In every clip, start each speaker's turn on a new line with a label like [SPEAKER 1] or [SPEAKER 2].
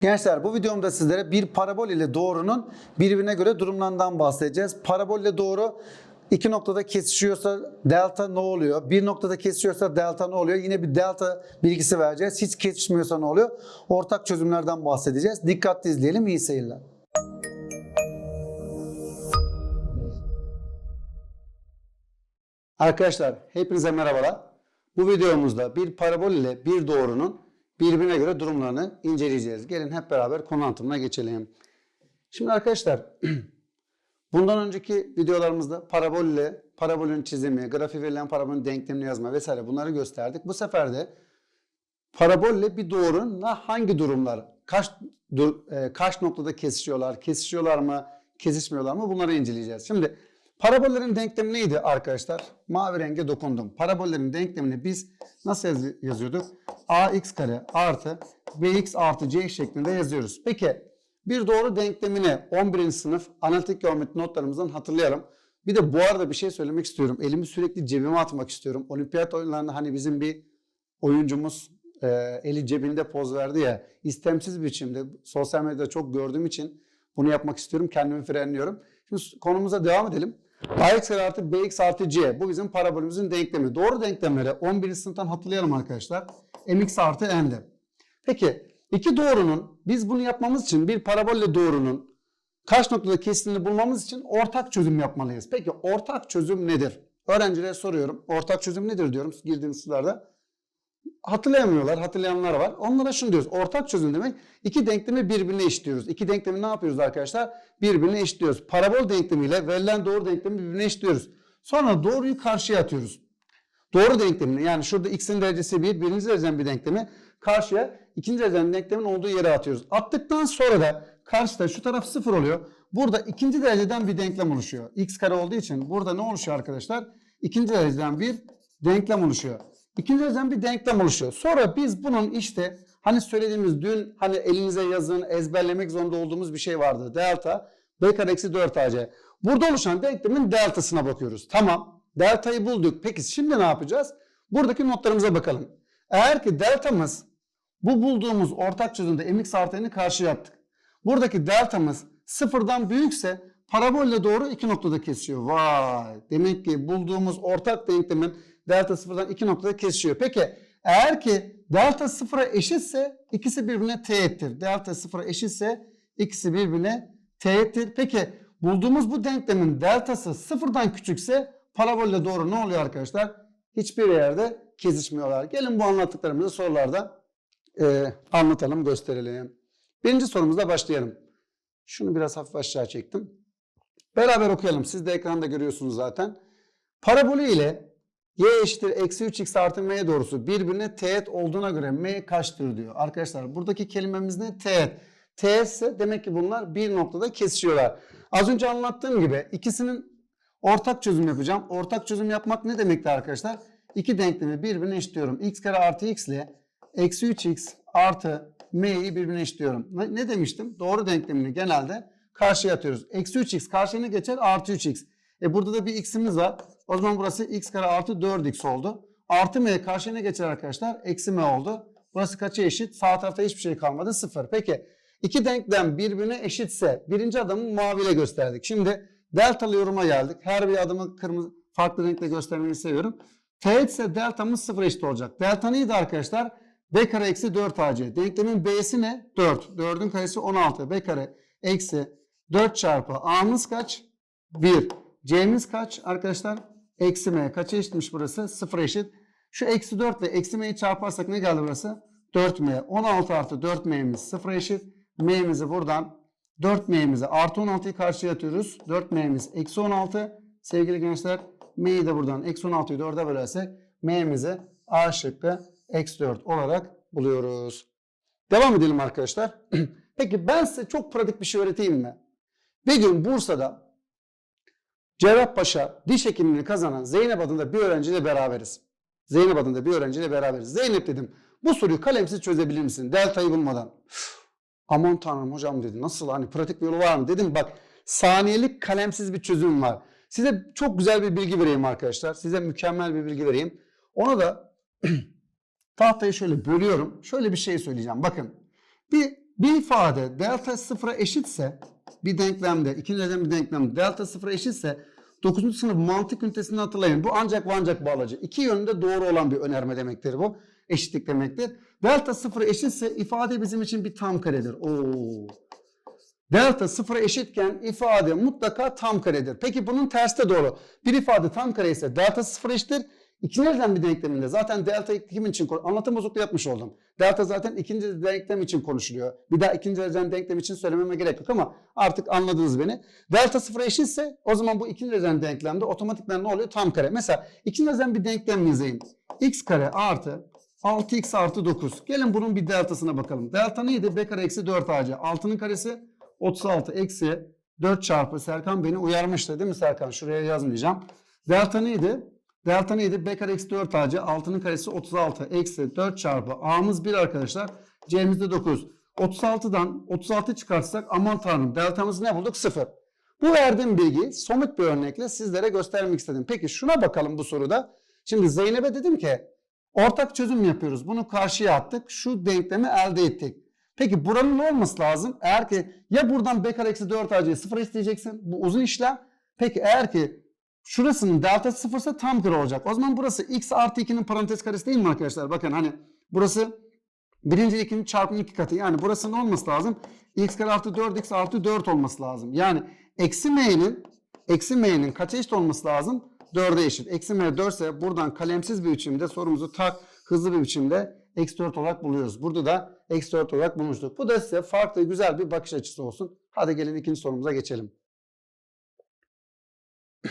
[SPEAKER 1] Gençler bu videomda sizlere bir parabol ile doğrunun birbirine göre durumlarından bahsedeceğiz. Parabol ile doğru iki noktada kesişiyorsa delta ne oluyor? Bir noktada kesişiyorsa delta ne oluyor? Yine bir delta bilgisi vereceğiz. Hiç kesişmiyorsa ne oluyor? Ortak çözümlerden bahsedeceğiz. Dikkatli izleyelim. İyi seyirler. Arkadaşlar hepinize merhabalar. Bu videomuzda bir parabol ile bir doğrunun birbirine göre durumlarını inceleyeceğiz. Gelin hep beraber konu anlatımına geçelim. Şimdi arkadaşlar bundan önceki videolarımızda parabol ile parabolün çizimi, grafiği verilen parabolün denklemini yazma vesaire bunları gösterdik. Bu sefer de parabol ile bir doğrunun hangi durumlar, kaç dur- e, kaç noktada kesişiyorlar, kesişiyorlar mı, kesişmiyorlar mı bunları inceleyeceğiz. Şimdi parabollerin denklemi neydi arkadaşlar? Mavi renge dokundum. Parabollerin denklemini biz nasıl yaz- yazıyorduk? Ax kare artı bx artı c şeklinde yazıyoruz. Peki bir doğru denklemini 11. sınıf analitik geometri notlarımızdan hatırlayalım. Bir de bu arada bir şey söylemek istiyorum. Elimi sürekli cebime atmak istiyorum. Olimpiyat oyunlarında hani bizim bir oyuncumuz e, eli cebinde poz verdi ya istemsiz biçimde sosyal medyada çok gördüğüm için bunu yapmak istiyorum. Kendimi frenliyorum. Şimdi konumuza devam edelim. ax kare artı bx artı c. Bu bizim parabolümüzün denklemi. Doğru denklemleri 11. sınıftan hatırlayalım arkadaşlar. Mx artı n'de. Peki iki doğrunun biz bunu yapmamız için bir parabolle doğrunun kaç noktada kesitiğini bulmamız için ortak çözüm yapmalıyız. Peki ortak çözüm nedir? Öğrencilere soruyorum. Ortak çözüm nedir diyorum girdiğiniz sınavlarda. Hatırlayamıyorlar, hatırlayanlar var. Onlara şunu diyoruz. Ortak çözüm demek iki denklemi birbirine eşitliyoruz. İki denklemi ne yapıyoruz arkadaşlar? Birbirine eşitliyoruz. Parabol denklemiyle verilen doğru denklemi birbirine eşitliyoruz. Sonra doğruyu karşıya atıyoruz. Doğru denklemini yani şurada x'in derecesi 1, birinci dereceden bir denklemi karşıya ikinci dereceden denklemin olduğu yere atıyoruz. Attıktan sonra da karşıda şu taraf 0 oluyor. Burada ikinci dereceden bir denklem oluşuyor. x kare olduğu için burada ne oluşuyor arkadaşlar? İkinci dereceden bir denklem oluşuyor. İkinci dereceden bir denklem oluşuyor. Sonra biz bunun işte hani söylediğimiz dün hani elinize yazın ezberlemek zorunda olduğumuz bir şey vardı. Delta b kare eksi 4 ac. Burada oluşan denklemin deltasına bakıyoruz. Tamam. Deltayı bulduk. Peki şimdi ne yapacağız? Buradaki notlarımıza bakalım. Eğer ki deltamız bu bulduğumuz ortak çözümde mx artı n'i karşıya attık. Buradaki deltamız sıfırdan büyükse parabolle doğru iki noktada kesiyor. Vay! Demek ki bulduğumuz ortak denklemin delta sıfırdan iki noktada kesişiyor. Peki eğer ki delta sıfıra eşitse ikisi birbirine teğettir. Delta sıfıra eşitse ikisi birbirine teğettir. Peki bulduğumuz bu denklemin deltası sıfırdan küçükse parabolle doğru ne oluyor arkadaşlar? Hiçbir yerde kesişmiyorlar. Gelin bu anlattıklarımızı sorularda e, anlatalım, gösterelim. Birinci sorumuzla başlayalım. Şunu biraz hafif aşağı çektim. Beraber okuyalım. Siz de ekranda görüyorsunuz zaten. Parabolü ile y eşittir eksi 3x artı m doğrusu birbirine teğet olduğuna göre m kaçtır diyor. Arkadaşlar buradaki kelimemiz ne? Teğet. Teğet ise demek ki bunlar bir noktada kesişiyorlar. Az önce anlattığım gibi ikisinin ortak çözüm yapacağım. Ortak çözüm yapmak ne demekti arkadaşlar? İki denklemi birbirine eşitliyorum. x kare artı x ile eksi 3x artı m'yi birbirine eşitliyorum. Ne, ne demiştim? Doğru denklemini genelde karşıya atıyoruz. Eksi 3x karşına geçer artı 3x. E burada da bir x'imiz var. O zaman burası x kare artı 4x oldu. Artı m karşına geçer arkadaşlar. Eksi m oldu. Burası kaça eşit? Sağ tarafta hiçbir şey kalmadı. Sıfır. Peki iki denklem birbirine eşitse birinci adımı maviyle gösterdik. Şimdi deltalı yoruma geldik. Her bir adımı kırmızı farklı renkle göstermeyi seviyorum. Teğet ise deltamız sıfır eşit olacak. Delta neydi arkadaşlar? b kare eksi 4 ac. Denklemin b'si ne? 4. 4'ün karesi 16. b kare eksi 4 çarpı a'mız kaç? 1. c'miz kaç arkadaşlar? Eksi m. Kaça eşitmiş burası? 0 eşit. Şu eksi 4 ile eksi m'yi çarparsak ne geldi burası? 4m. 16 artı 4m'miz 0 eşit. m'mizi buradan 4m'mizi artı 16'yı karşıya atıyoruz. 4m'miz eksi 16. Sevgili gençler m'yi de buradan eksi 16'yı 4'e bölersek m'mizi a şıkkı eksi 4 olarak buluyoruz. Devam edelim arkadaşlar. Peki ben size çok pratik bir şey öğreteyim mi? Bir gün Bursa'da Cerrahpaşa diş hekimliğini kazanan Zeynep adında bir öğrenciyle beraberiz. Zeynep adında bir öğrenciyle beraberiz. Zeynep dedim bu soruyu kalemsiz çözebilir misin? Deltayı bulmadan. Aman tanrım hocam dedi. Nasıl hani pratik bir yolu var mı? Dedim bak saniyelik kalemsiz bir çözüm var. Size çok güzel bir bilgi vereyim arkadaşlar. Size mükemmel bir bilgi vereyim. Onu da tahtayı şöyle bölüyorum. Şöyle bir şey söyleyeceğim. Bakın bir Bir ifade delta sıfıra eşitse bir denklemde, ikinci dereceden bir denklemde delta sıfıra eşitse 9. sınıf mantık ünitesini hatırlayın. Bu ancak ve ancak bağlacı. İki yönünde doğru olan bir önerme demektir bu. Eşitlik demektir. Delta sıfıra eşitse ifade bizim için bir tam karedir. Oo. Delta sıfıra eşitken ifade mutlaka tam karedir. Peki bunun tersi de doğru. Bir ifade tam kare ise delta sıfıra eşittir. İkinci bir denkleminde zaten delta kimin için anlatım bozukluğu yapmış oldum. Delta zaten ikinci denklem için konuşuluyor. Bir daha ikinci dereceden denklem için söylememe gerek yok ama artık anladınız beni. Delta sıfıra eşitse o zaman bu ikinci dereceden denklemde otomatikman ne oluyor? Tam kare. Mesela ikinci dereceden bir denklem yazayım. x kare artı 6x artı 9. Gelin bunun bir deltasına bakalım. Delta neydi? b kare eksi 4 ac. 6'nın karesi 36 eksi 4 çarpı Serkan beni uyarmıştı değil mi Serkan? Şuraya yazmayacağım. Delta neydi? Delta neydi? B kare eksi 4 AC. 6'nın karesi 36 eksi 4 çarpı A'mız 1 arkadaşlar. C'miz de 9. 36'dan 36 çıkartsak aman tanrım deltamızı ne bulduk? 0. Bu verdiğim bilgi somut bir örnekle sizlere göstermek istedim. Peki şuna bakalım bu soruda. Şimdi Zeynep'e dedim ki ortak çözüm yapıyoruz. Bunu karşıya attık. Şu denklemi elde ettik. Peki buranın ne olması lazım? Eğer ki ya buradan b kare eksi 4 AC'yi 0 isteyeceksin. Bu uzun işlem. Peki eğer ki şurasının deltası sıfırsa tam kare olacak. O zaman burası x artı 2'nin parantez karesi değil mi arkadaşlar? Bakın hani burası birinci ikinin çarpımı iki katı. Yani burası ne olması lazım? x kare artı 4x artı 4 olması lazım. Yani eksi m'nin eksi m'nin kaça eşit olması lazım? 4'e eşit. Eksi m 4 ise buradan kalemsiz bir biçimde sorumuzu tak hızlı bir biçimde eksi 4 olarak buluyoruz. Burada da eksi 4 olarak bulmuştuk. Bu da size farklı güzel bir bakış açısı olsun. Hadi gelin ikinci sorumuza geçelim.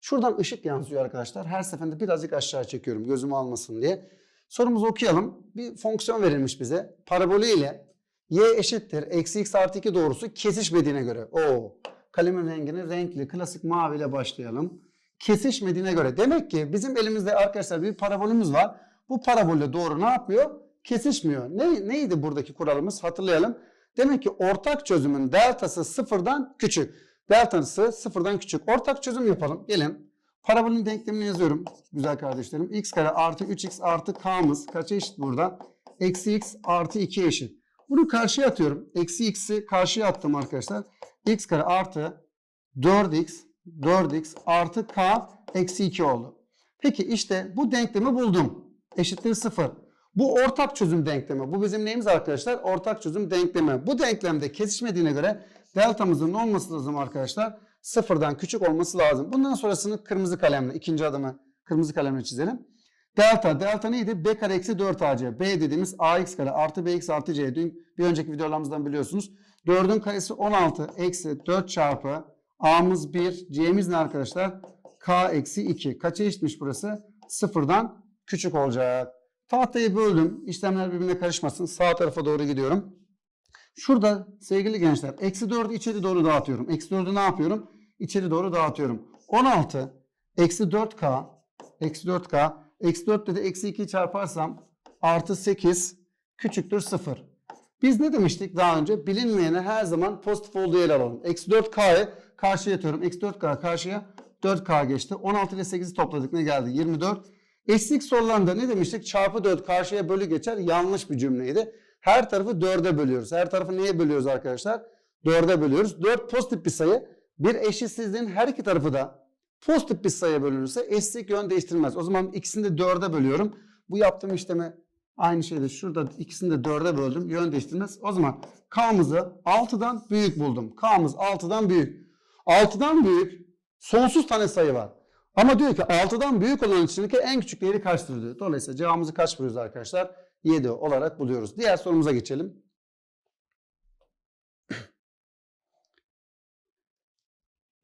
[SPEAKER 1] Şuradan ışık yansıyor arkadaşlar. Her seferinde birazcık aşağı çekiyorum gözümü almasın diye. Sorumuzu okuyalım. Bir fonksiyon verilmiş bize. Parabolü ile y eşittir eksi x artı 2 doğrusu kesişmediğine göre. Oo, kalemin rengini renkli klasik mavi ile başlayalım. Kesişmediğine göre. Demek ki bizim elimizde arkadaşlar bir parabolümüz var. Bu parabolle doğru ne yapıyor? Kesişmiyor. Ne, neydi buradaki kuralımız? Hatırlayalım. Demek ki ortak çözümün deltası sıfırdan küçük. Deltası sıfırdan küçük. Ortak çözüm yapalım. Gelin. Parabolün denklemini yazıyorum. Güzel kardeşlerim. x kare artı 3x artı k'mız kaça eşit burada? Eksi x artı 2 eşit. Bunu karşıya atıyorum. Eksi x'i karşıya attım arkadaşlar. x kare artı 4x 4x artı k eksi 2 oldu. Peki işte bu denklemi buldum. Eşittir 0. Bu ortak çözüm denklemi. Bu bizim neyimiz arkadaşlar? Ortak çözüm denklemi. Bu denklemde kesişmediğine göre deltamızın ne olması lazım arkadaşlar? Sıfırdan küçük olması lazım. Bundan sonrasını kırmızı kalemle, ikinci adımı kırmızı kalemle çizelim. Delta, delta neydi? B kare eksi 4 AC. B dediğimiz AX kare artı BX artı C. Dün bir önceki videolarımızdan biliyorsunuz. 4'ün karesi 16 eksi 4 çarpı A'mız 1, C'miz ne arkadaşlar? K eksi 2. Kaça eşitmiş burası? Sıfırdan küçük olacak. Tahtayı böldüm. İşlemler birbirine karışmasın. Sağ tarafa doğru gidiyorum. Şurada sevgili gençler eksi 4'ü içeri doğru dağıtıyorum. Eksi 4'ü ne yapıyorum? İçeri doğru dağıtıyorum. 16 eksi 4K eksi 4K eksi 4 ile de eksi 2 çarparsam artı 8 küçüktür 0. Biz ne demiştik daha önce? Bilinmeyene her zaman pozitif olduğu yer alalım. Eksi 4K'yı karşıya atıyorum. Eksi 4K karşıya 4K geçti. 16 ile 8'i topladık ne geldi? 24. Eşlik sorularında ne demiştik? Çarpı 4 karşıya bölü geçer. Yanlış bir cümleydi. Her tarafı 4'e bölüyoruz. Her tarafı neye bölüyoruz arkadaşlar? 4'e bölüyoruz. 4 pozitif bir sayı. Bir eşitsizliğin her iki tarafı da pozitif bir sayıya bölünürse eşitlik yön değiştirmez. O zaman ikisini de 4'e bölüyorum. Bu yaptığım işlemi aynı şeyde şurada ikisini de 4'e böldüm. Yön değiştirmez. O zaman K'mızı 6'dan büyük buldum. K'mız 6'dan büyük. 6'dan büyük sonsuz tane sayı var. Ama diyor ki 6'dan büyük olan içindeki en küçük değeri kaçtır diyor. Dolayısıyla cevabımızı kaç buluyoruz arkadaşlar? 7 olarak buluyoruz. Diğer sorumuza geçelim.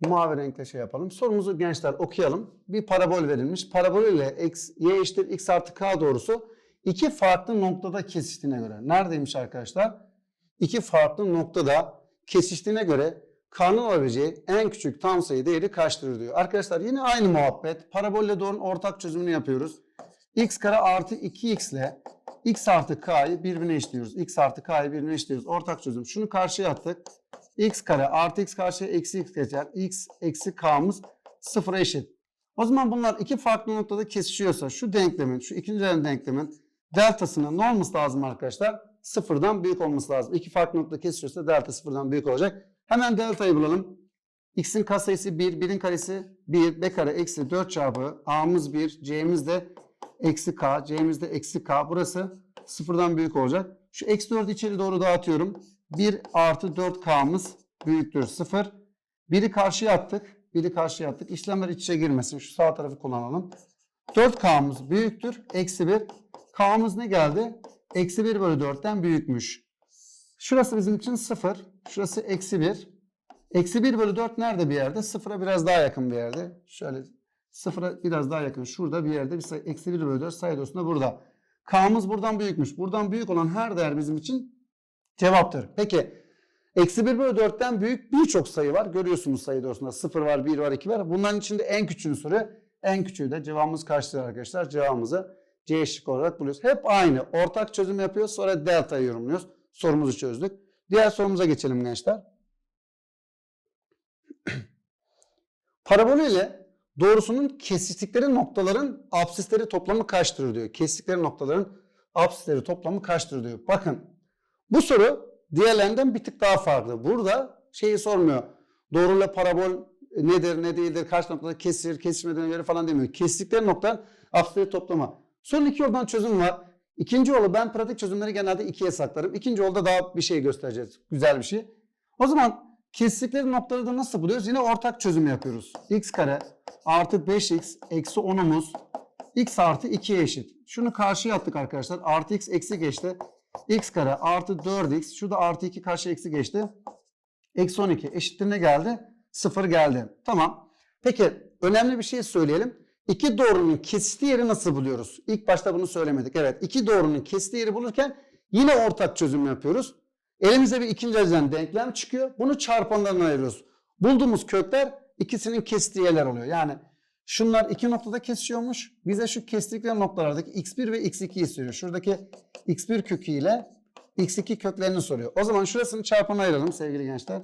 [SPEAKER 1] Mavi renkle şey yapalım. Sorumuzu gençler okuyalım. Bir parabol verilmiş. Parabol ile x, y eşittir x artı k doğrusu iki farklı noktada kesiştiğine göre. Neredeymiş arkadaşlar? İki farklı noktada kesiştiğine göre k'nın alabileceği en küçük tam sayı değeri kaçtır diyor. Arkadaşlar yine aynı muhabbet. Parabolle doğrunun ortak çözümünü yapıyoruz. x kare artı 2x ile x artı k'yı birbirine eşliyoruz. x artı k'yı birbirine eşliyoruz. Ortak çözüm. Şunu karşıya attık. X kare artı x karşıya eksi x geçer. x eksi k'mız sıfıra eşit. O zaman bunlar iki farklı noktada kesişiyorsa şu denklemin, şu ikinci denklemin deltasının ne olması lazım arkadaşlar? sıfırdan büyük olması lazım. İki farklı nokta kesişiyorsa delta sıfırdan büyük olacak. Hemen deltayı bulalım. X'in katsayısı 1, 1'in karesi 1, b kare eksi 4 çarpı a'mız 1, c'miz de eksi k, c'miz de eksi k. Burası sıfırdan büyük olacak. Şu eksi 4'ü içeri doğru dağıtıyorum. 1 artı 4k'mız büyüktür 0. 1'i karşıya attık. 1'i karşıya attık. İşlemler iç içe girmesin. Şu sağ tarafı kullanalım. 4k'mız büyüktür. Eksi 1. K'mız ne geldi? Eksi 1 bölü 4'ten büyükmüş. Şurası bizim için 0. Şurası eksi 1. Eksi 1 bölü 4 nerede bir yerde? Sıfıra biraz daha yakın bir yerde. Şöyle sıfıra biraz daha yakın. Şurada bir yerde bir sayı. Eksi 1 bölü 4 sayı dosunda burada. K'mız buradan büyükmüş. Buradan büyük olan her değer bizim için cevaptır. Peki eksi 1 bölü 4'ten büyük birçok sayı var. Görüyorsunuz sayı dosunda. 0 var, 1 var, 2 var. Bunların içinde en küçüğünü soruyor. En küçüğü de cevabımız kaçtır arkadaşlar? Cevabımızı C şık olarak buluyoruz. Hep aynı. Ortak çözüm yapıyoruz. Sonra delta'yı yorumluyoruz. Sorumuzu çözdük. Diğer sorumuza geçelim gençler. Parabol ile doğrusunun kesiştikleri noktaların absisleri toplamı kaçtır diyor. Kesiştikleri noktaların absisleri toplamı kaçtır diyor. Bakın bu soru diğerlerinden bir tık daha farklı. Burada şeyi sormuyor. Doğruyla parabol nedir, ne değildir, kaç noktada kesir, kesişmeden göre falan demiyor. Kestikleri noktaların absisleri toplamı. Son iki yoldan çözüm var. İkinci yolu ben pratik çözümleri genelde ikiye saklarım. İkinci yolda daha bir şey göstereceğiz. Güzel bir şey. O zaman kestikleri noktaları da nasıl buluyoruz? Yine ortak çözüm yapıyoruz. x kare artı 5x eksi 10'umuz x artı 2'ye eşit. Şunu karşıya attık arkadaşlar. Artı x eksi geçti. X kare artı 4x. Şurada artı 2 karşı eksi geçti. Eksi 12 eşittir ne geldi? 0 geldi. Tamam. Peki önemli bir şey söyleyelim. İki doğrunun kesiştiği yeri nasıl buluyoruz? İlk başta bunu söylemedik. Evet iki doğrunun kesiştiği yeri bulurken yine ortak çözüm yapıyoruz. Elimize bir ikinci dereceden denklem çıkıyor. Bunu çarpanlarına ayırıyoruz. Bulduğumuz kökler ikisinin kestiği yerler oluyor. Yani şunlar iki noktada kesişiyormuş. Bize şu kestikleri noktalardaki x1 ve x2'yi soruyor. Şuradaki x1 kökü ile x2 köklerini soruyor. O zaman şurasını çarpana ayıralım sevgili gençler.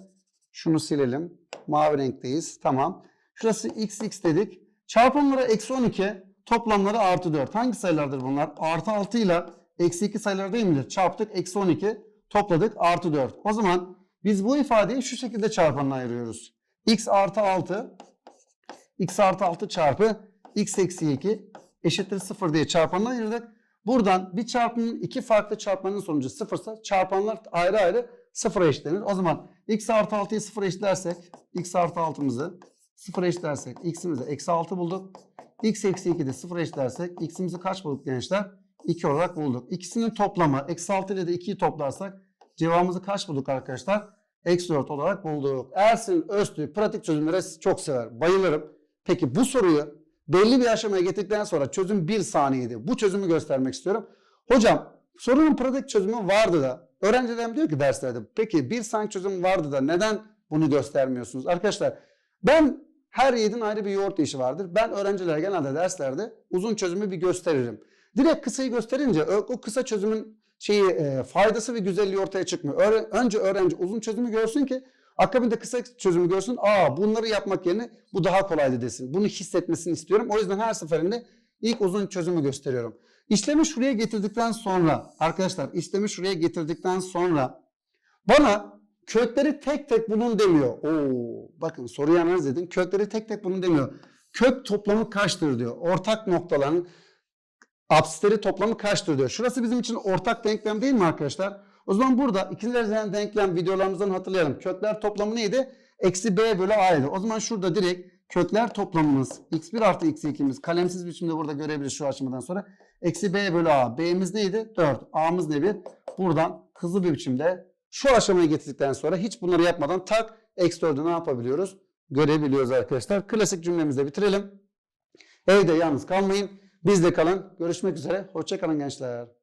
[SPEAKER 1] Şunu silelim. Mavi renkteyiz. Tamam. Şurası xx dedik. Çarpımları eksi 12, toplamları artı 4. Hangi sayılardır bunlar? Artı 6 ile eksi 2 sayıları değil midir? Çarptık eksi 12, topladık artı 4. O zaman biz bu ifadeyi şu şekilde çarpanına ayırıyoruz. x artı 6, x artı 6 çarpı x eksi 2 eşittir 0 diye çarpanına ayırdık. Buradan bir çarpımın iki farklı çarpmanın sonucu sıfırsa çarpanlar ayrı ayrı sıfıra eşitlenir. O zaman x artı 6'yı sıfıra eşitlersek x artı 6'mızı sıfıra eşitlersek x'imizi eksi 6 bulduk. x eksi 2'de sıfıra eşitlersek x'imizi kaç bulduk gençler? 2 olarak bulduk. İkisinin toplamı eksi 6 ile de 2'yi toplarsak cevabımızı kaç bulduk arkadaşlar? Eksi 4 olarak bulduk. Ersin Öztürk pratik çözümlere çok sever. Bayılırım. Peki bu soruyu belli bir aşamaya getirdikten sonra çözüm 1 saniyeydi. Bu çözümü göstermek istiyorum. Hocam sorunun pratik çözümü vardı da öğrencilerim diyor ki derslerde peki bir saniye çözüm vardı da neden bunu göstermiyorsunuz? Arkadaşlar ben her yiğidin ayrı bir yoğurt işi vardır. Ben öğrencilere genelde derslerde uzun çözümü bir gösteririm. Direkt kısayı gösterince o kısa çözümün şeyi e, faydası ve güzelliği ortaya çıkmıyor. Öğre- önce öğrenci uzun çözümü görsün ki akabinde kısa çözümü görsün. Aa bunları yapmak yerine bu daha kolaydı desin. Bunu hissetmesini istiyorum. O yüzden her seferinde ilk uzun çözümü gösteriyorum. İşlemi şuraya getirdikten sonra arkadaşlar işlemi şuraya getirdikten sonra bana kökleri tek tek bulun demiyor. Oo, bakın soruyu analiz edin. Kökleri tek tek bulun demiyor. Kök toplamı kaçtır diyor. Ortak noktaların absisleri toplamı kaçtır diyor. Şurası bizim için ortak denklem değil mi arkadaşlar? O zaman burada ikinci dereceden denklem videolarımızdan hatırlayalım. Kökler toplamı neydi? Eksi b bölü a'ydı. O zaman şurada direkt kökler toplamımız x1 artı x2'miz kalemsiz biçimde burada görebiliriz şu aşamadan sonra. Eksi b bölü a. b'miz neydi? 4. a'mız ne bir? Buradan hızlı bir biçimde şu aşamaya getirdikten sonra hiç bunları yapmadan tak eksi 4'ü ne yapabiliyoruz? Görebiliyoruz arkadaşlar. Klasik cümlemizde bitirelim. Evde yalnız kalmayın. Bizde kalın. Görüşmek üzere. Hoşçakalın gençler.